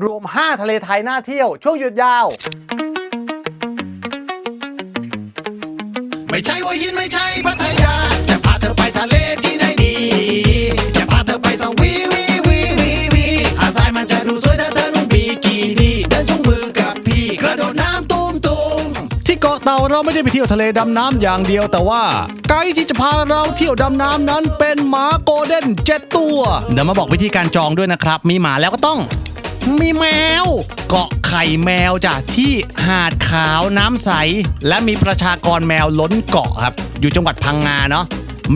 รวม 5 ทะเลไทยน่าเที่ยว ช่วงหยุดยาว ไม่ใช่ว่ายินไม่ใช่พัทยา จะพาเธอไปทะเลที่ไหนดี จะพาเธอไปสวีวีวีวีวีหาดทรายมันจะดูสวยถ้าเธอนุ่งบีกินี่เดินจุงมือกับพี่กระโดดน้ำตุ้มตุ้มที่เกาะเต่าเราไม่ได้ไปเที่ยวทะเลดำน้ำอย่างเดียวแต่ว่า ไกด์ที่จะพาเราเที่ยวดำน้ำนั้นเป็นหมาโกลเด้นเจ็ดตัว เดี๋ยวมาบอกวิธีการจองด้วยนะครับ มีหมาแล้วก็ต้อง มีแมว เกาะไข่แมวจ้ะที่หาดขาวน้ำใส และมีประชากรแมวล้นเกาะครับ อยู่จังหวัดพังงาเนาะ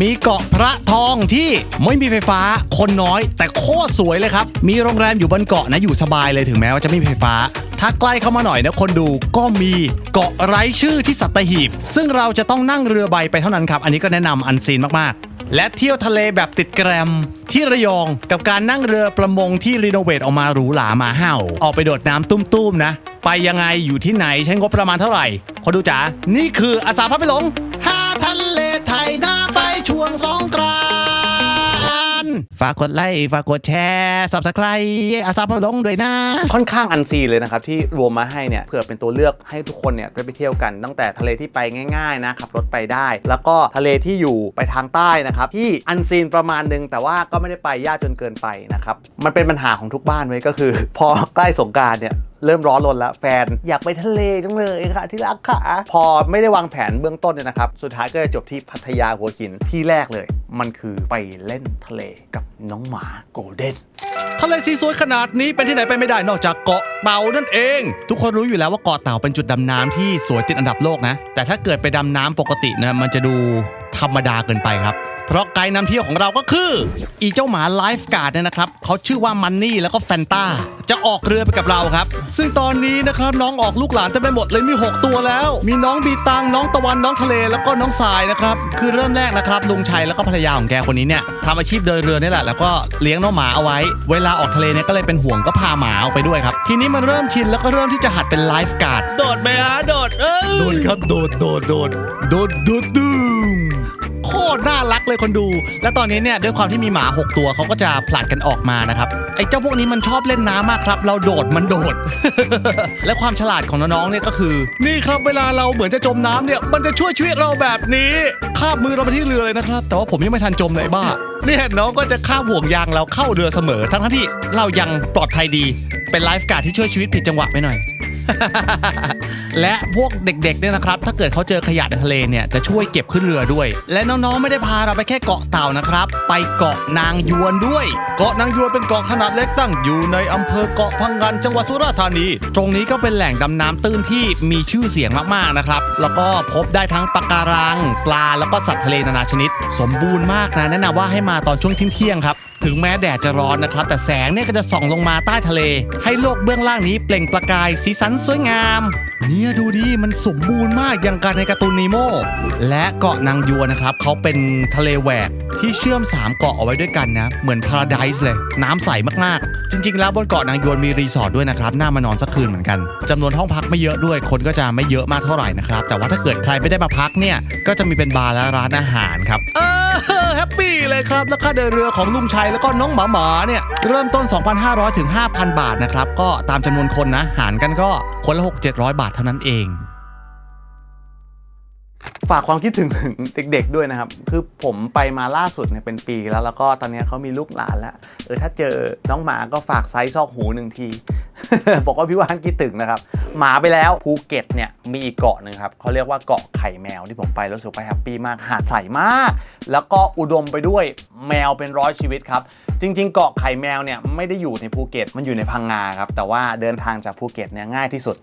มีเกาะพระทองที่ไม่มีไฟฟ้าคนน้อย แต่โคตรสวยเลยครับ มีโรงแรมอยู่บนเกาะนะอยู่สบายเลยถึงแม้ว่าจะไม่มีไฟฟ้า ถ้าใกล้เข้ามาหน่อยนะคนดูก็มีเกาะไร้ชื่อที่สัตหีบ ซึ่งเราจะต้องนั่งเรือใบไปเท่านั้นครับ อันนี้ก็แนะนำอันซีนมากๆ และเที่ยวทะเลแบบติดแกรมที่ระยองกับการนั่งเรือประมงที่รีโนเวทออกมาหรูหรามาเห่า ออกไปโดดน้ำตุ้มๆนะ ไปยังไงอยู่ที่ไหนใช้งบประมาณเท่าไหร่คนดูจ๋านี่คืออาสาพาไปหลงหาทะเลไทยน่าไปช่วงสงกราน ฝากกดไลค์ ฝากกดแชร์ subscribe อาสาพลงด้วยนะ ค่อนข้างอันซีนเลยนะครับ ที่รวมมาให้เนี่ยเผื่อเป็นตัวเลือกให้ทุกคนเนี่ยได้ไปเที่ยวกัน ตั้งแต่ทะเลที่ไปง่ายๆนะขับรถไปได้ แล้วก็ทะเลที่อยู่ไปทางใต้นะครับ ที่อันซีนประมาณนึง แต่ว่าก็ไม่ได้ไปยากจนเกินไปนะครับมันเป็นปัญหาของทุกบ้านไว้ก็คือ พอใกล้สงการเนี่ยเริ่มร้อนรนแล้วแฟนอยากไปทะเลจังเลยค่ะ ที่รักค่ะ พอไม่ได้วางแผนเบื้องต้นเนี่ยนะครับ สุดท้ายก็จะจบที่พัทยาหัวหินที่แรกเลย มันคือไปเล่นทะเลกับน้องหมาโกลเด้นทะเลสีสวยขนาดนี้เป็นที่ไหนไปไม่ได้นอกจากเกาะเต่านั่นเอง ทุกคนรู้อยู่แล้วว่าเกาะเต่าเป็นจุดดำน้ำที่สวยติดอันดับโลกนะ แต่ถ้าเกิดไปดำน้ำปกตินะมันจะดูธรรมดาเกินไปครับ เพราะไกด์นำเที่ยวของเราก็คือ อีเจ้าหมาไลฟ์การ์ดเนี่ยนะครับเขาชื่อว่ามันนี่แล้วก็แฟนตาจะออกเรือไปกับเราครับ ซึ่งตอนนี้นะครับน้องออกลูกหลานเต็มไปหมดเลยมี 6 ตัวแล้ว มีน้องบีตังน้องตะวันน้องทะเลแล้วก็น้องทรายนะครับคือเริ่มแรกนะครับลุงชัยแล้วก็ภรรยาของแกคนนี้เนี่ยทำอาชีพเดินเรือนี่แหละแล้วก็เลี้ยงน้องหมาเอาไว้ เวลาออกทะเลเนี่ยก็เลยเป็นห่วงก็พาหมาออกไปด้วยครับทีนี้มันเริ่มชินแล้วก็เริ่มที่จะหัดเป็นไลฟ์การ์ดโดดไปฮะโดดเออโดดครับโดดโดดโดดโดดโดดดูม โคตรน่ารักเลยคนดู และตอนนี้เนี่ยด้วยความที่มีหมา 6 ตัวเขาก็จะผลัดกันออกมานะครับไอ้เจ้าพวกนี้มันชอบเล่นน้ำมากครับ เราโดดมันโดด และความฉลาดของน้องๆเนี่ยก็คือ นี่ครับเวลาเราเหมือนจะจมน้ำเนี่ยมันจะช่วยชีวิตเราแบบนี้คาบมือเราไปที่เรือเลยนะครับ แต่ว่าผมยังไม่ทันจมเลยบ้าเนี่ยน้องก็จะคาบห่วงยางเราเข้าเรือเสมอ ทั้งที่เรายังปลอดภัยดีเป็นไลฟ์การ์ดที่ช่วยชีวิตผิดจังหวะไปหน่อย และพวกเด็กๆเนี่ยนะครับ ถ้าเกิดเขาเจอขยะในทะเลเนี่ยจะช่วยเก็บขึ้นเรือด้วย และน้องๆไม่ได้พาเราไปแค่เกาะเต่านะครับ ไปเกาะนางยวนด้วย เกาะนางยวนเป็นเกาะขนาดเล็กตั้งอยู่ในอำเภอเกาะพังงานจังหวัดสุราษฎร์ธานี ตรงนี้ก็เป็นแหล่งดำน้ำตื้นที่มีชื่อเสียงมากๆนะครับ แล้วก็พบได้ทั้งปะการัง ปลาแล้วก็สัตว์ทะเลนานาชนิด สมบูรณ์มากนะแนะนำว่าให้มาตอนช่วงเที่ยงครับถึงแม้แดดจะร้อนนะครับ แต่แสงเนี่ยก็จะส่องลงมาใต้ทะเล ให้โลกเบื้องล่างนี้เปล่งประกายสีสันสวยงาม เนี่ยดูดิมันสมบูรณ์มากอย่างการในการ์ตูนนีโมและเกาะนางยัวนะครับเขาเป็นทะเลแหวกที่เชื่อม 3 เกาะเอาไว้ด้วยกันนะเหมือนพาราไดซ์เลย น้ำใสมากๆ จริง ๆ แล้วบนเกาะนางยวนมีรีสอร์ทด้วยนะครับน่ามานอนสักคืนเหมือนกันจำนวนห้องพักไม่เยอะด้วยคนก็จะไม่เยอะมากเท่าไหร่นะครับแต่ว่าถ้าเกิดใครไม่ได้มาพักเนี่ยก็จะมีเป็นบาร์และร้านอาหารครับเออ แฮปปี้เลยครับ แล้วค่าเดินเรือของลุงชัยแล้วก็น้องหมาหมาเนี่ย เริ่มต้น 2,500 ถึง 5,000 บาทนะครับ ก็ตามจำนวนคนนะ หารกันก็คนละ 6-700 บาทเท่านั้นเอง ฝากความคิดถึงเด็กๆด้วยนะครับ คือผมไปมาล่าสุดเนี่ยเป็นปีแล้ว แล้วก็ตอนนี้เขามีลูกหลานแล้ว เออถ้าเจอน้องหมาก็ฝากไซส์ซอกหูหนึ่งที บอกว่าพี่วานคิดถึงนะครับ หมาไปแล้วภูเก็ตเนี่ยมีอีกเกาะหนึ่งครับเขาเรียกว่าเกาะไข่แมวที่ผมไปรู้สึกไปแฮปปี้มาก หาดใสมาก แล้วก็อุดมไปด้วยแมวเป็นร้อยชีวิตครับ จริง ๆ เกาะไข่แมวเนี่ยไม่ได้อยู่ในภูเก็ต มันอยู่ในพังงาครับ แต่ว่าเดินทางจากภูเก็ตเนี่ยง่ายที่สุด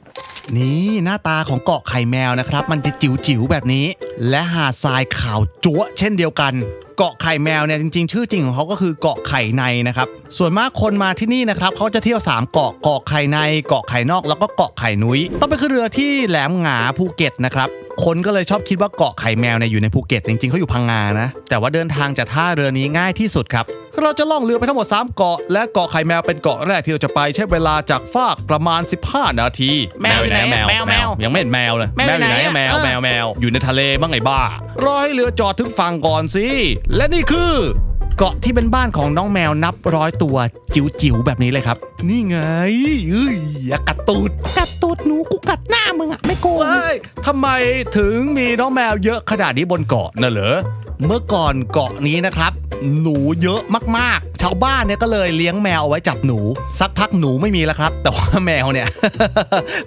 นี่หน้าตาของเกาะไข่แมวนะครับ มันจะจิ๋วๆแบบนี้ และหาดทรายขาวจั๊วะเช่นเดียวกันเกาะไข่แมวเนี่ยจริงๆ ชื่อจริงของเขาก็คือเกาะไข่ในนะครับ ส่วนมากคนมาที่นี่นะครับเขาจะเที่ยว 3 เกาะเกาะไข่ในเกาะไข่นอกแล้วก็เกาะไข่นุ้ยต้องไปขึ้นเรือที่แหลมหงาภูเก็ตนะครับคนก็เลยชอบคิดว่าเกาะไข่แมวเนี่ยอยู่ในภูเก็ตจริงๆเขาอยู่พังงานะ แต่ว่าเดินทางจากท่าเรือนี้ง่ายที่สุดครับ เราจะล่องเรือไปทั้งหมด 3 เกาะ และเกาะไข่แมวเป็นเกาะแรกที่เราจะไปใช้เวลาจากฟากประมาณ 15 นาทีแมวอยู่ไหนแมวแมวแมวยังไม่เห็นแมวเลยแมวอยู่ไหนอะแมวเออแมวแมวอยู่ในทะเลบ้างไอ้บ้ารอให้เรือจอดถึงฝั่งก่อนสิและนี่คือ เกาะที่เป็นบ้านของน้องแมวนับร้อยตัวจิ๋วๆแบบนี้เลยครับ นี่ไงเอ้ยอย่ากัดตูดกัดตูดหนูกูกัดหน้ามึงอะไม่โกงเฮ้ยทำไมถึงมีน้องแมวเยอะขนาดนี้บนเกาะน่ะเหรอเมื่อก่อนเกาะนี้นะครับ หนูเยอะมากๆ ชาวบ้านเนี่ยก็เลยเลี้ยงแมวเอาไว้จับหนู สักพักหนูไม่มีแล้วครับ แต่ว่าแมวเนี่ย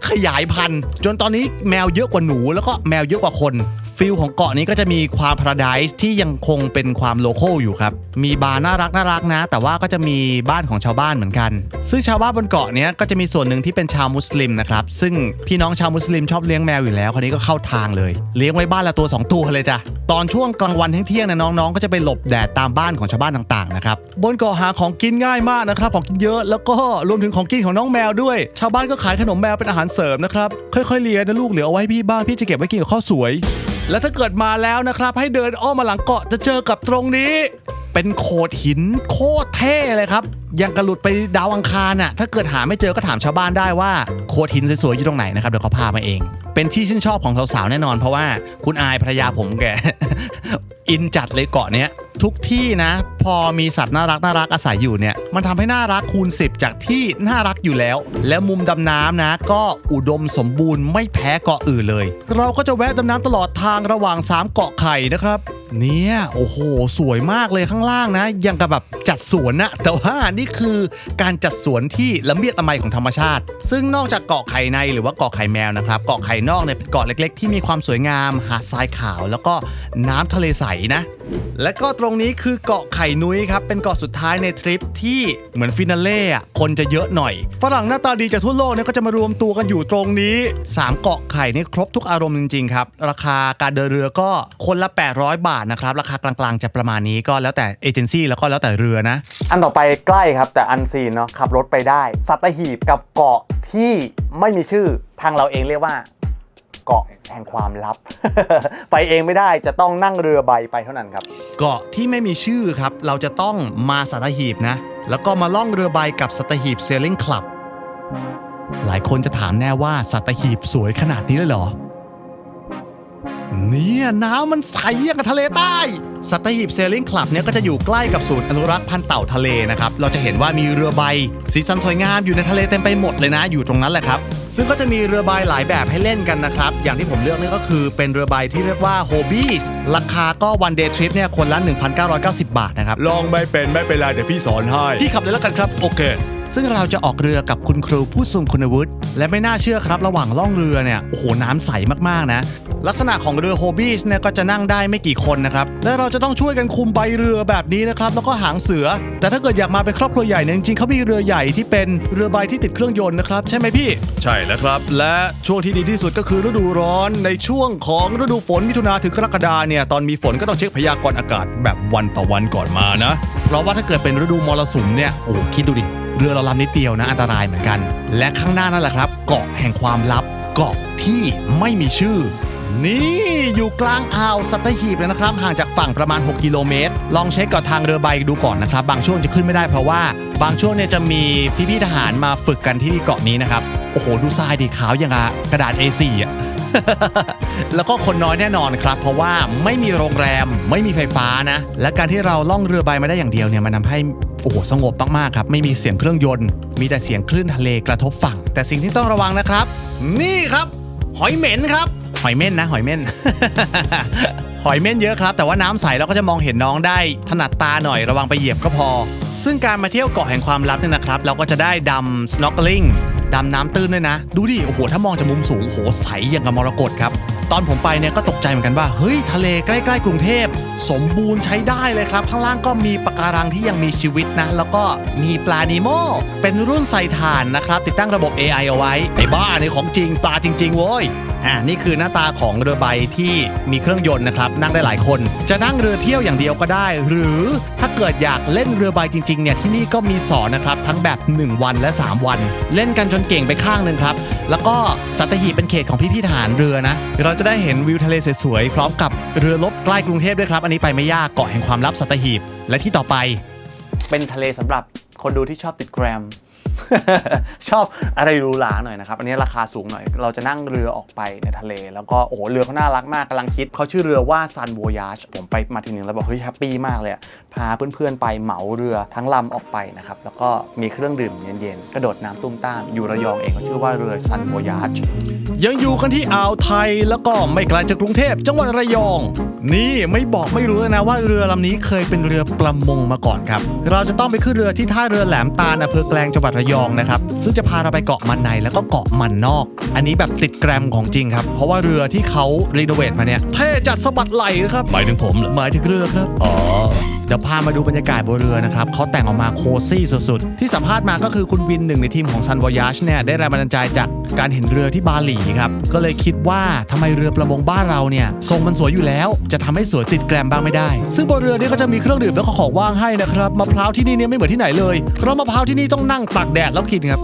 ขยายพันธุ์ จนตอนนี้แมวเยอะกว่าหนูแล้วก็แมวเยอะกว่าคนฟิลของเกาะนี้ก็จะมีความพาราไดซ์ที่ยังคงเป็นความโลโก้อยู่ครับ มีบาร์น่ารักน่ารักนะ แต่ว่าก็จะมีบ้านของชาวบ้านเหมือนกัน ซึ่งชาวบ้านบนเกาะนี้ก็จะมีส่วนหนึ่งที่เป็นชาวมุสลิมนะครับ ซึ่งพี่น้องชาวมุสลิมชอบเลี้ยงแมวอยู่แล้วคนนี้ก็เข้าทางเลย เลี้ยงไว้บ้านละตัว 2 ตัวเลยจ้ะ ตอนช่วงกลางวันเที่ยงๆเนี่ยน้องๆ ก็จะไปหลบแดดตามบ้านของชาวบ้านต่างๆนะครับ บนเกาะหาของกินง่ายมากนะครับของกินเยอะแล้วก็รวมถึงของกินของน้องแมวด้วย ชาวบ้านก็ขายขนมแมวเป็นอาหารเสริมนะครับค่อยๆเลี้ยงนะลูกเหลือเอาไว้ให้พี่บ้างพี่จะเก็บไว้กินกับข้าวสวย และถ้าเกิดมาแล้วนะครับ ให้เดินอ้อมมาหลังเกาะจะเจอกับตรงนี้ เป็นโขดหินโคตรเท่เลยครับยังกระหลุดไปดาวอังคารน่ะถ้าเกิดหาไม่เจอก็ถามชาวบ้านได้ว่าโขดหินสวยๆอยู่ตรงไหนนะครับเดี๋ยวเขาพามาเอง เป็นที่ชื่นชอบของสาวๆแน่นอน เพราะว่าคุณอายภรรยาผมแกอินจัดเลยเกาะเนี้ยทุกที่นะ พอมีสัตว์น่ารักน่ารักอาศัยอยู่เนี่ย มันทำให้น่ารักคูณ 10 จากที่น่ารักอยู่แล้ว และมุมดำน้ำนะ ก็อุดมสมบูรณ์ไม่แพ้เกาะอื่นเลย เราก็จะแวะดำน้ำตลอดทางระหว่าง 3 เกาะไข่นะครับ เนี่ย โอ้โห สวยมากเลยข้างล่างนะ ยังกับแบบจัดสวนนะแต่ว่านี่คือการจัดสวนที่ละเมียดละไมของธรรมชาติ ซึ่งนอกจากเกาะไข่ในหรือว่าเกาะไข่แมวนะครับเกาะไข่นอกเนี่ยเป็นเกาะเล็กๆ ที่มีความสวยงาม หาดทรายขาว แล้วก็น้ำทะเลใสนะ และก็ตรงนี้คือเกาะไข่นุ้ยครับ เป็นเกาะสุดท้ายในทริปที่เหมือนฟินาเล่อะคนจะเยอะหน่อย ฝรั่งหน้าตาดีจากทั่วโลกเนี่ยก็จะมารวมตัวกันอยู่ตรงนี้ 3 เกาะไข่นี่ครบทุกอารมณ์จริงๆครับราคาการเดินเรือก็คนละ 800 บาทนะครับราคากลางๆจะประมาณนี้ก็แล้วแต่เอเจนซี่แล้วก็แล้วแต่เรือนะ อันต่อไปใกล้ครับแต่อันซีนเนาะขับรถไปได้ สัตหีบกับเกาะที่ไม่มีชื่อทางเราเองเรียกว่า เกาะแห่งความลับ ไปเองไม่ได้จะต้องนั่งเรือใบไปเท่านั้นครับ เกาะที่ไม่มีชื่อครับ เราจะต้องมาสัตหีบนะ แล้วก็มาล่องเรือใบกับสัตหีบเซลลิงคลับ หลายคนจะถามแน่ว่าสัตหีบสวยขนาดนี้เลยเหรอ เนี่ยน้ำมันใสอย่างกับทะเลใต้สัตหีบเซลลิงคลับเนี่ยก็จะอยู่ใกล้กับศูนย์อนุรักษ์พันธุ์เต่าทะเลนะครับ เราจะเห็นว่ามีเรือใบ สีสันสวยงามอยู่ในทะเลเต็มไปหมดเลยนะอยู่ตรงนั้นแหละครับ ซึ่งก็จะมีเรือใบหลายแบบให้เล่นกันนะครับ อย่างที่ผมเลือกนี่ก็คือเป็นเรือใบที่เรียกว่า h o b i e s ราคาก็วันเดย์ทริปเนี่ยคนละ 1,990 บาทนะครับลองไม่เป็นไม่เป็นไรเดี๋ยวพี่สอนให้พี่ขับเลยแล้วกันครับโอเคซึ่งเราจะออกเรือกับคุณครูผู้ทรงคุณวุฒิและไม่น่าเชื่อครับ ระหว่างล่องเรือเนี่ยโอ้โหน้ำใสมากๆนะ ลักษณะของเรือโฮบี้เนี่ยก็จะนั่งได้ไม่กี่คนนะครับและเราจะต้องช่วยกันคุมใบเรือแบบนี้นะครับแล้วก็หางเสือ แต่ถ้าเกิดอยากมาเป็นครอบครัวใหญ่เนี่ยจริงๆเขามีเรือใหญ่ที่เป็นเรือใบที่ติดเครื่องยนต์นะครับใช่ไหมพี่ ใช่แล้วครับ และช่วงที่ดีที่สุดก็คือฤดูร้อนในช่วงของฤดูฝนมิถุนาถึงกรกฎาเนี่ยตอนมีฝนก็ต้องเช็คพยากรณ์อากาศแบบวันต่อวันก่อนมานะ เพราะว่าถ้าเกิดเป็นฤดูมรสุมเนี่ยโอ้โหคิดดูดิเรือเราลำนิดเดียวนะอันตรายเหมือนกัน และข้างหน้านั่นแหละครับ เกาะแห่งความลับเกาะที่ไม่มีชื่อ นี่อยู่กลางอ่าวสัตหีบเลยนะครับ ห่างจากฝั่งประมาณ 6 กิโลเมตร ลองเช็คกับทางเรือใบดูก่อนนะครับ บางช่วงจะขึ้นไม่ได้เพราะว่า บางช่วงเนี่ยจะมีพี่ๆทหารมาฝึกกันที่เกาะนี้นะครับ โอ้โห ดูทรายดิขาวอย่างกับกระดาษ A4 อะแล้วก็คนน้อยแน่นอนครับ เพราะว่าไม่มีโรงแรมไม่มีไฟฟ้านะ และการที่เราล่องเรือใบมาได้อย่างเดียวเนี่ยมันทำให้โอ้โหสงบมากๆครับไม่มีเสียงเครื่องยนต์ มีแต่เสียงคลื่นทะเลกระทบฝั่ง แต่สิ่งที่ต้องระวังนะครับ นี่ครับ หอยเหม็นครับ อยเม่นนะหอยเม่นหอยเม่นเยอะครับ แต่ว่าน้ำใสเราก็จะมองเห็นน้องได้ถนัดตาหน่อยระวังไปเหยียบก็พอ ซึ่งการมาเที่ยวเกาะแห่งความลับเนี่ยนะครับ เราก็จะได้ดำ snorkeling ดำน้ำตื้นด้วยนะ ดูดิโอ้โหถ้ามองจากมุมสูงโอ้โหใสอย่างกับมรกตครับ ตอนผมไปเนี่ยก็ตกใจเหมือนกันว่า เฮ้ย ทะเลใกล้ๆกรุงเทพ สมบูรณ์ใช้ได้เลยครับ ข้างล่างก็มีปะการังที่ยังมีชีวิตนะ แล้วก็มีปลานิโมเป็นรุ่นใส่ถ่านนะครับ ติดตั้งระบบ AI เอาไว้ไอ้บ้าในของจริงปลาจริงๆโว้ยอ่านี่คือหน้าตาของเรือใบที่มีเครื่องยนต์นะครับ นั่งได้หลายคน จะนั่งเรือเที่ยวอย่างเดียวก็ได้ หรือถ้าเกิดอยากเล่นเรือใบจริงๆเนี่ยที่นี่ก็มีสอนนะครับทั้งแบบ 1 วันและ 3 วัน เล่นกันจนเก่งไปข้างหนึ่งครับ แล้วก็สัตหีบเป็นเขตของพี่ๆทหารเรือนะเราจะได้เห็นวิวทะเลสวยๆพร้อมกับเรือรบใกล้กรุงเทพด้วยครับ อันนี้ไปไม่ยากเกาะแห่งความลับสัตหีบและที่ต่อไป เป็นทะเลสำหรับคนดูที่ชอบติดแกรม ชอบอะไรรูหราหน่อยนะครับ อันนี้ราคาสูงหน่อย เราจะนั่งเรือออกไปในทะเล แล้วก็โอ้โหเรือเขาน่ารักมากกำลังคิด เขาชื่อเรือว่า Sun Voyage ผมไปมาทีนึงแล้วบอกเฮ้ยแฮปปี้มากเลยพาเพื่อนๆไปเหมาเรือทั้งลำออกไปนะครับ แล้วก็มีเครื่องดื่มเย็นๆ กระโดดน้ำตุ้มตาม อยู่ระยองเองเขาชื่อว่าเรือ Sun Voyage ยังอยู่กันที่อ่าวไทยแล้วก็ไม่ไกลจากกรุงเทพจังหวัดระยอง นี่ไม่บอกไม่รู้เลยนะว่าเรือลำนี้เคยเป็นเรือประมงมาก่อนครับ เราจะต้องไปขึ้นเรือที่ท่าเรือแหลมตาลอำเภอแกลงจังหวัดระยองนะครับ ซึ่งจะพาเราไปเกาะมันในแล้วก็เกาะมันนอก อันนี้แบบติดแกรมของจริงครับ เพราะว่าเรือที่เขารีโนเวทมาเนี่ยเท่จัดสะบัดไหลนะครับหมายถึงผมเหรอหมายถึงเรือครับอ๋อ เดี๋ยวพามาดูบรรยากาศบนเรือนะครับเขาแต่งออกมาโคซี่สุดๆ ที่สัมภาษณ์มาก็คือคุณวินหนึ่งในทีมของ Sun Voyage เนี่ยได้แรงบันดาลใจจากการเห็นเรือที่บาหลีครับ ก็เลยคิดว่าทำไมเรือประมงบ้านเราเนี่ยทรงมันสวยอยู่แล้ว จะทำให้สวยติดแกรมบ้างไม่ได้ ซึ่งบนเรือนี่ก็จะมีเครื่องดื่มแล้วก็ของว่างให้นะครับมะพร้าวที่นี่เนี่ยไม่เหมือนที่ไหนเลยเพราะมะพร้าวที่นี่ต้องนั่งตากแดดแล้วกินครับ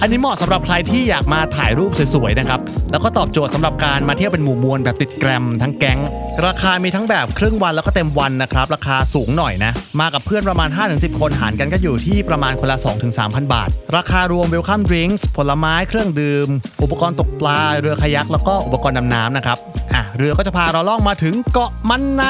อันนี้เหมาะสำหรับใครที่อยากมาถ่ายรูปสวยๆนะครับ แล้วก็ตอบโจทย์สำหรับการมาเที่ยวเป็นหมู่มวลแบบติดแกรมทั้งแก๊ง ราคามีทั้งแบบครึ่งวันแล้วก็เต็มวันนะครับ ราคาสูงหน่อยนะ มากับเพื่อนประมาณ 5-10 คนหารกันก็อยู่ที่ประมาณคนละ 2-3,000 บาท ราคารวม Welcome Drinks ผลไม้เครื่องดื่ม อุปกรณ์ตกปลาเรือคายักแล้วก็อุปกรณ์ดำน้ำนะครับอะเรือก็จะพาเราล่องมาถึงเกาะมันใน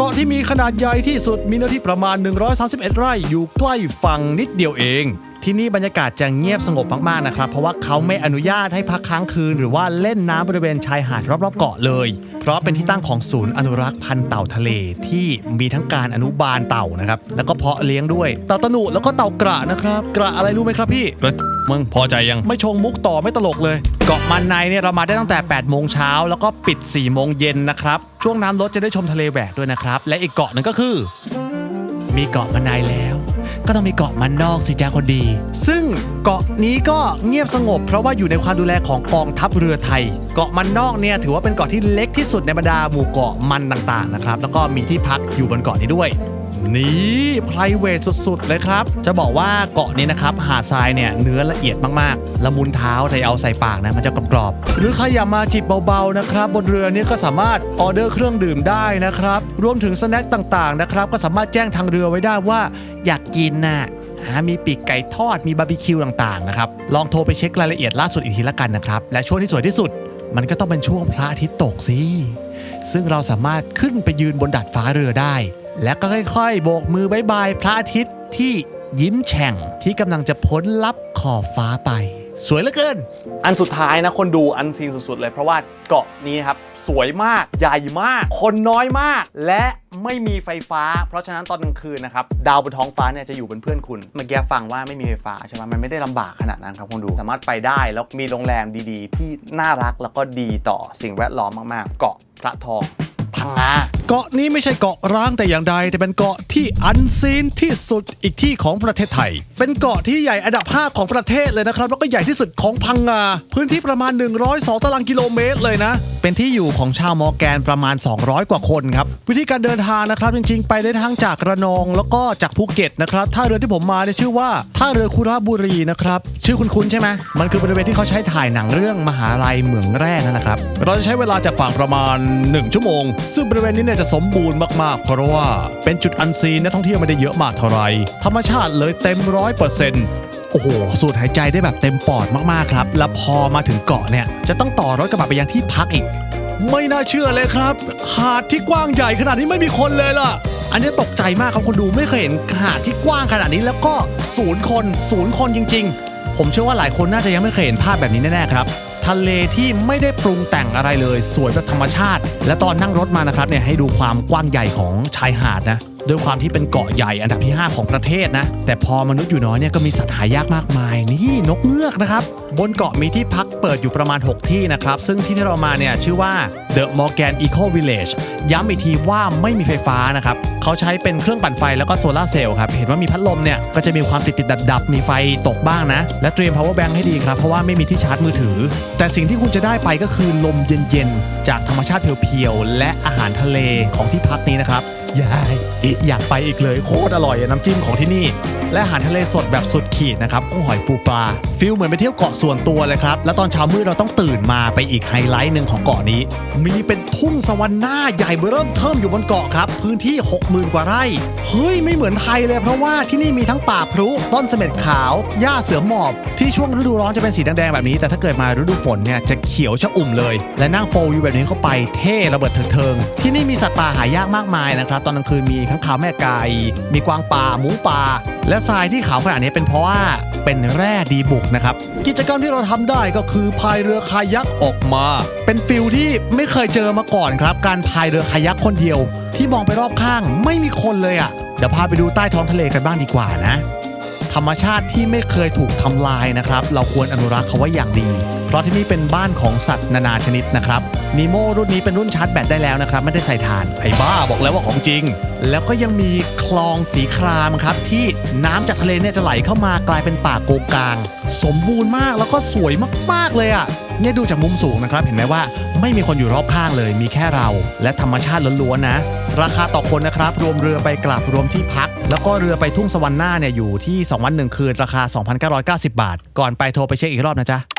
เกาะที่มีขนาดใหญ่ที่สุดมีเนื้อที่ประมาณ 131 ไร่อยู่ใกล้ฝั่งนิดเดียวเอง ที่นี่บรรยากาศจะเงียบสงบมากๆนะครับ เพราะว่าเขาไม่อนุญาตให้พักค้างคืน หรือว่าเล่นน้ำบริเวณชายหาดรอบๆเกาะเลย ราะเป็นที่ตั้งของศูนย์อนุรักษ์พันธุ์เต่าทะเลที่มีทั้งการอนุบาลเต่านะครับแล้วก็เพาะเลี้ยงด้วยเต่าตะหนุแล้วก็เต่ากระนะครับกระอะไรรู้ไหมครับพี่กระมึงพอใจยังไม่ชงมุกต่อไม่ตลกเลย เกาะมันในเนี่ยเรามาได้ตั้งแต่8โมงเช้าแล้วก็ปิด4โมงเย็นนะครับช่วงน้ำลดจะได้ชมทะเลแหวกด้วยนะครับและอีกเกาะหนึ่งก็คือ มีเกาะมันในแล้ว ก็ต้องมีเกาะมันนอกสิจ้าคนดี ซึ่งเกาะนี้ก็เงียบสงบ เพราะว่าอยู่ในความดูแลของกองทัพเรือไทย เกาะมันนอกเนี่ยถือว่าเป็นเกาะที่เล็กที่สุดในบรรดาหมู่เกาะมันต่างๆนะครับแล้วก็มีที่พักอยู่บนเกาะนี้ด้วย นี่ p r i v a t สุดๆ เลยครับ จะบอกว่าเกาะนี้นะครับ หาดทรายเนี่ยเนื้อละเอียดมากๆ ละมุนเท้าแต่เอาใส่ปากนะ มันจะกรอบๆ หรือใครอยากมาจิบเบาๆ นะครับ บนเรือเนี่ยก็สามารถออเดอร์เครื่องดื่มได้นะครับ รวมถึงสแน็คต่างๆ นะครับ ก็สามารถแจ้งทางเรือไว้ได้ว่าอยากกินน่ะหามีปีกไก่ทอด มีบาร์บีคิวต่างๆ นะครับ ลองโทรไปเช็ครายละเอียดล่าสุดอีกทีละกันนะครับ และช่วงที่สวยที่สุดมันก็ต้องเป็นช่วงพระอาทิตย์ตกสิ ซึ่งเราสามารถขึ้นไปยืนบนดาดฟ้าเรือได้ และก็ค่อยๆ โบกมือบายบายพระอาทิตย์ที่ยิ้มแฉ่งที่กำลังจะพ้นลับขอบฟ้าไป สวยเหลือเกิน อันสุดท้ายนะคนดูอันซีนสุดๆเลย เพราะว่าเกาะนี้ครับ สวยมากใหญ่มาก คนน้อยมาก และไม่มีไฟฟ้า เพราะฉะนั้นตอนกลางคืนนะครับ ดาวบนท้องฟ้าเนี่ยจะอยู่เป็นเพื่อนคุณเมื่อกี้ฟังว่าไม่มีไฟฟ้าใช่ไหมมันไม่ได้ลำบากขนาดนั้นครับคนดูสามารถไปได้แล้วมีโรงแรมดีๆ ที่น่ารักแล้วก็ดีต่อสิ่งแวดล้อมมากๆ เกาะพระทอง พังงาเกาะนี้ไม่ใช่เกาะร้างแต่อย่างใด แต่เป็นเกาะที่อันซีนที่สุดอีกที่ของประเทศไทย เป็นเกาะที่ใหญ่อันดับ 5 ของประเทศเลยนะครับ แล้วก็ใหญ่ที่สุดของพังงา พื้นที่ประมาณ 102 ตารางกิโลเมตรเลยนะ เป็นที่อยู่ของชาวมอร์แกนประมาณ 200 กว่าคนครับ วิธีการเดินทางนะครับ จริงๆ ไปได้ทั้งจากระนองแล้วก็จากภูเก็ตนะครับท่าเรือที่ผมมาเนี่ยชื่อว่าท่าเรือคุระบุรีนะครับชื่อคุ้นๆใช่ไหมมันคือบริเวณที่เขาใช้ถ่ายหนังเรื่องมหาลัยเหมืองแร่นั่นแหละครับเราจะใช้เวลาจากฝั่งประมาณ 1 ชั่วโมงซึ่งบริเวณนี้เนี่ยจะสมบูรณ์มากๆ เพราะว่าเป็นจุดอันซีนนักท่องเที่ยวไม่ได้เยอะมากเท่าไหรธรรมชาติเลยเต็มร้อยเปอร์เซ็นต์โอ้โห สูดหายใจได้แบบเต็มปอดมากๆครับ แล้วพอมาถึงเกาะเนี่ย จะต้องต่อรถกระบะไปยังที่พักอีก ไม่น่าเชื่อเลยครับ หาดที่กว้างใหญ่ขนาดนี้ไม่มีคนเลยล่ะ อันนี้ตกใจมากครับคุณดูไม่เคยเห็นหาดที่กว้างขนาดนี้แล้วก็ศูนย์คนศูนย์คนจริง ๆ ผมเชื่อว่าหลายคนน่าจะยังไม่เคยเห็นภาพแบบนี้แน่ๆครับ ทะเลที่ไม่ได้ปรุงแต่งอะไรเลย สวยแบบธรรมชาติ และตอนนั่งรถมานะครับเนี่ยให้ดูความกว้างใหญ่ของชายหาดนะด้วยความที่เป็นเกาะใหญ่อันดับที่ 5 ของประเทศนะ แต่พอมนุษย์อยู่น้อยเนี่ยก็มีสัตว์หายากมากมาย นี่นกเงือกนะครับบนเกาะมีที่พักเปิดอยู่ประมาณ 6 ที่นะครับ ซึ่งที่ที่เรามาเนี่ยชื่อว่า The Morgan Eco Village ย้ำอีกทีว่าไม่มีไฟฟ้านะครับ เขาใช้เป็นเครื่องปั่นไฟแล้วก็โซลาเซลล์ครับ เห็นว่ามีพัดลมเนี่ยก็จะมีความติดติดดับดับมีไฟตกบ้างนะ และเตรียม power bank ให้ดีครับ เพราะว่าไม่มีที่ชาร์จมือถือ แต่สิ่งที่คุณจะได้ไปก็คือลมเย็นๆ จากธรรมชาติเพียวๆ และอาหารทะเลของที่พักนี้นะครับ ยายอิอยากไปอีกเลยโคตรอร่อยน้ำจิ้มของที่นี่ และอาหารทะเลสดแบบสุดขีดนะครับกุ้งหอยปูปลาฟิลเหมือนไปเที่ยวเกาะส่วนตัวเลยครับ แล้วตอนเช้ามืดเราต้องตื่นมาไปอีกไฮไลท์หนึ่งของเกาะนี้ มีเป็นทุ่งสวรรค์หน้าใหญ่เบ้อเริ่มเทิมอยู่บนเกาะครับ พื้นที่ 60,000 กว่าไร่เฮ้ยไม่เหมือนไทยเลยเพราะว่าที่นี่มีทั้งป่าพลุต้นเสม็ดขาวหญ้าเสือหมอบที่ช่วงฤดูร้อนจะเป็นสีแดงๆแบบนี้ แต่ถ้าเกิดมาฤดูฝนเนี่ยจะเขียวชะอุ่มเลย และนั่งโฟล์วิวแบบนี้เข้าไปเท่ระเบิดเทิงๆที่นี่มีสัตว์ป่าหายากมากมายนะครับตอนกลางคืนมีข้างขาวแม่ไก่มีกวางป่าหมูป่า และทรายที่ขาวขนาดนี้เป็นเพราะว่าเป็นแร่ดีบุกนะครับกิจกรรมที่เราทำได้ก็คือพายเรือคายักออกมา เป็นฟิลที่ไม่เคยเจอมาก่อนครับ การพายเรือคายักคนเดียว ที่มองไปรอบข้างไม่มีคนเลยอะ่ะเดี๋ยวพาไปดูใต้ท้องทะเลกันบ้างดีกว่านะ ธรรมชาติที่ไม่เคยถูกทำลายนะครับ เราควรอนุรักษ์เขาไว้อย่างดี เพราะที่นี่เป็นบ้านของสัตว์นานาชนิดนะครับนีโมรุ่นนี้เป็นรุ่นชาร์จแบตได้แล้วนะครับ ไม่ได้ใส่ถ่านไอ้บ้าบอกแล้วว่าของจริง แล้วก็ยังมีคลองสีครามครับ ที่น้ำจากทะเลเนี่ยจะไหลเข้ามากลายเป็นป่าโกงกลาง สมบูรณ์มากแล้วก็สวยมาก ๆ เลยอะ่ะเนี่ยดูจากมุมสูงนะครับ เห็นไหมว่าไม่มีคนอยู่รอบข้างเลย มีแค่เรา และธรรมชาติล้วนๆนะ ราคาต่อคนนะครับ รวมเรือไปกลับรวมที่พัก แล้วก็เรือไปทุ่งสวรรค์หน้าเนี่ยอยู่ที่ 2 วัน 1 คืน ราคา 2,990 บาท ก่อนไปโทรไปเช็คอีกรอบนะจ๊ะ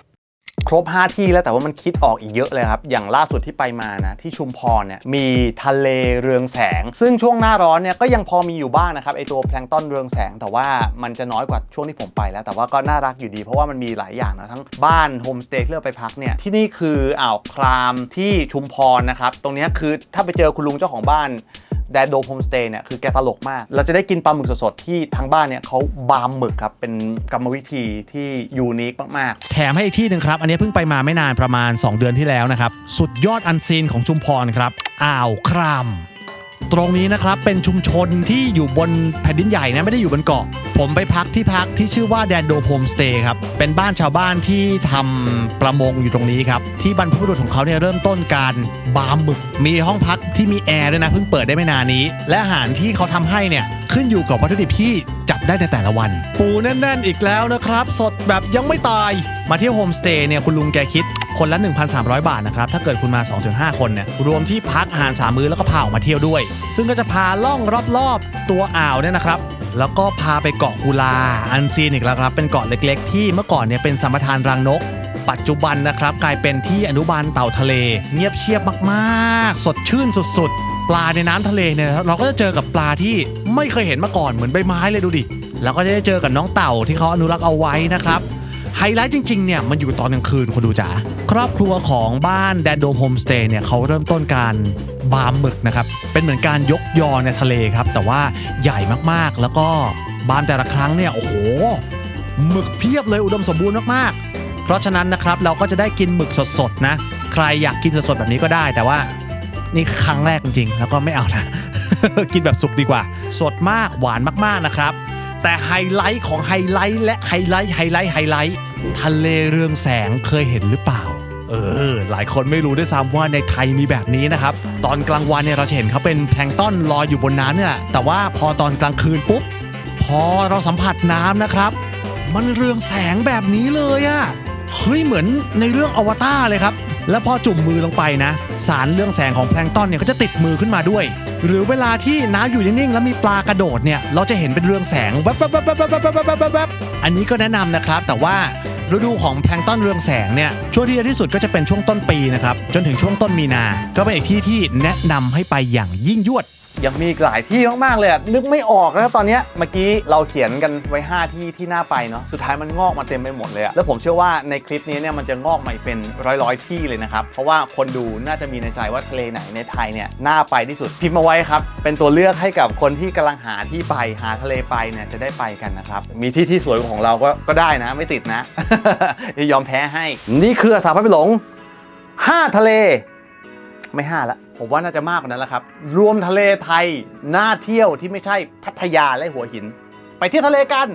ครบ 5 ที่แล้วแต่ว่ามันคิดออกอีกเยอะเลยครับ อย่างล่าสุดที่ไปมานะ ที่ชุมพรเนี่ยมีทะเลเรืองแสง ซึ่งช่วงหน้าร้อนเนี่ยก็ยังพอมีอยู่บ้างนะครับไอตัวแพลงต้นเรืองแสง แต่ว่ามันจะน้อยกว่าช่วงที่ผมไปแล้ว แต่ว่าก็น่ารักอยู่ดีเพราะว่ามันมีหลายอย่างนะทั้งบ้านโฮมสเตย์ที่เราไปพักเนี่ยที่นี่คืออ่าวคลามที่ชุมพรนะครับตรงนี้คือถ้าไปเจอคุณลุงเจ้าของบ้าน แดดโดโฮมสเตย์เนี่ยคือแกตลกมาก เราจะได้กินปลาหมึกสดๆ ที่ทางบ้านเนี่ยเขาบามหมึกครับ เป็นกรรมวิธีที่ยูนิคมากๆ แถมให้อีกที่หนึ่งครับ อันนี้เพิ่งไปมาไม่นานประมาณ 2 เดือนที่แล้วนะครับ สุดยอดอันซีนของชุมพรครับ อ่าวคราม ตรงนี้นะครับเป็นชุมชนที่อยู่บนแผ่นดินใหญ่นะไม่ได้อยู่บนเกาะ ผมไปพักที่พักที่ชื่อว่าแดนโดโฮมสเตย์ครับเป็นบ้านชาวบ้านที่ทำประมงอยู่ตรงนี้ครับที่บรรพบุรุษของเขาเนี่ยเริ่มต้นการบามหมึก มีห้องพักที่มีแอร์ด้วยนะเพิ่งเปิดได้ไม่นานนี้ และอาหารที่เขาทำให้เนี่ยขึ้นอยู่กับวัตถุดิบที่จับได้ในแต่ละวัน ปูแน่นๆอีกแล้วนะครับ สดแบบยังไม่ตายมาเที่ยวโฮมสเตย์เนี่ยคุณลุงแกคิดคนละ 1,300 บาทนะครับ ถ้าเกิดคุณมา 2-5 คนเนี่ย รวมที่พักอาหารสามมื้อแล้วก็พาออกมาเที่ยวด้วย ซึ่งก็จะพาล่องรอบๆตัวอ่าวเนี่ยนะครับแล้วก็พาไปเกาะกุลา อันซีนอีกแล้วครับ เป็นเกาะเล็กๆ ที่เมื่อก่อนเนี่ยเป็นสัมปทานรังนก ปัจจุบันนะครับ กลายเป็นที่อนุบาลเต่าทะเล เงียบเชียบมากๆ สดชื่นสุดๆ ปลาในน้ำทะเลเนี่ยเราก็จะเจอกับปลาที่ไม่เคยเห็นมาก่อนเหมือนใบไม้เลยดูดิ แล้วก็จะได้เจอกับน้องเต่าที่เขาอนุรักษ์เอาไว้นะครับ ไฮไลท์จริงๆเนี่ยมันอยู่ตอนกลางคืนคนดูจ๋าครอบครัวของบ้านแดนโดมโฮมสเตย์เนี่ยเขาเริ่มต้นการบามหมึกนะครับ เป็นเหมือนการยกยอในทะเลครับ แต่ว่าใหญ่มากๆแล้วก็บามแต่ละครั้งเนี่ยโอ้โหหมึกเพียบเลยอุดมสมบูรณ์มากๆ เพราะฉะนั้นนะครับเราก็จะได้กินหมึกสดๆนะ ใครอยากกินสดๆแบบนี้ก็ได้แต่ว่านี่ครั้งแรกจริงๆ แล้วก็ไม่เอานะ กินแบบสุกดีกว่า สดมากหวานมากๆนะครับ แต่ไฮไลท์ของไฮไลท์และไฮไลท์ไฮไลท์ไฮไลท์ทะเลเรืองแสงเคยเห็นหรือเปล่า เออ หลายคนไม่รู้ด้วยซ้ำว่าในไทยมีแบบนี้นะครับ ตอนกลางวันเนี่ยเราจะเห็นเขาเป็นแพลงต้นลอยอยู่บนน้ำเนี่ยแหละแต่ว่าพอตอนกลางคืนปุ๊บ พอเราสัมผัสน้ำนะครับ มันเรืองแสงแบบนี้เลยอะ เฮ้ยเหมือนในเรื่องอวตารเลยครับ แล้วพอจุ่มมือลงไปนะ สารเรื่องแสงของแพลงต้นเนี่ยก็จะติดมือขึ้นมาด้วย หรือเวลาที่น้ำอยู่นิ่งๆแล้วมีปลากระโดดเนี่ยเราจะเห็นเป็นเรื่องแสงแวบๆๆๆๆๆๆๆอันนี้ก็แนะนำนะครับแต่ว่าฤดูของแพลงต้นเรืองแสงเนี่ยช่วงที่ดีที่สุดก็จะเป็นช่วงต้นปีนะครับจนถึงช่วงต้นมีนา ก็เป็นอีกที่ที่แนะนำให้ไปอย่างยิ่งยวด ยังมีอีกหลายที่มากๆเลยอะนึกไม่ออกแล้วตอนเนี้ยเมื่อกี้เราเขียนกันไว้ 5 ที่ที่น่าไปเนาะสุดท้ายมันงอกมาเต็มไปหมดเลยอะแล้วผมเชื่อว่าในคลิปนี้เนี่ยมันจะงอกมาอีกเป็นร้อยๆที่เลยนะครับ เพราะว่าคนดูน่าจะมีในใจว่าทะเลไหนในไทยเนี่ยน่าไปที่สุดพิมพ์มาไว้ครับ เป็นตัวเลือกให้กับคนที่กำลังหาที่ไปหาทะเลไปเนี่ยจะได้ไปกันนะครับมีที่ที่สวยกว่าของเราก็ก็ได้นะไม่ติดนะ ยอมแพ้ให้ นี่คืออาสาพาไปหลง 5 ทะเล ไม่ห้าละ ผมว่าน่าจะมากกว่านั้นแล้วครับ รวมทะเลไทยน่าเที่ยวที่ไม่ใช่พัทยาและหัวหิน ไปเที่ยวทะเลกัน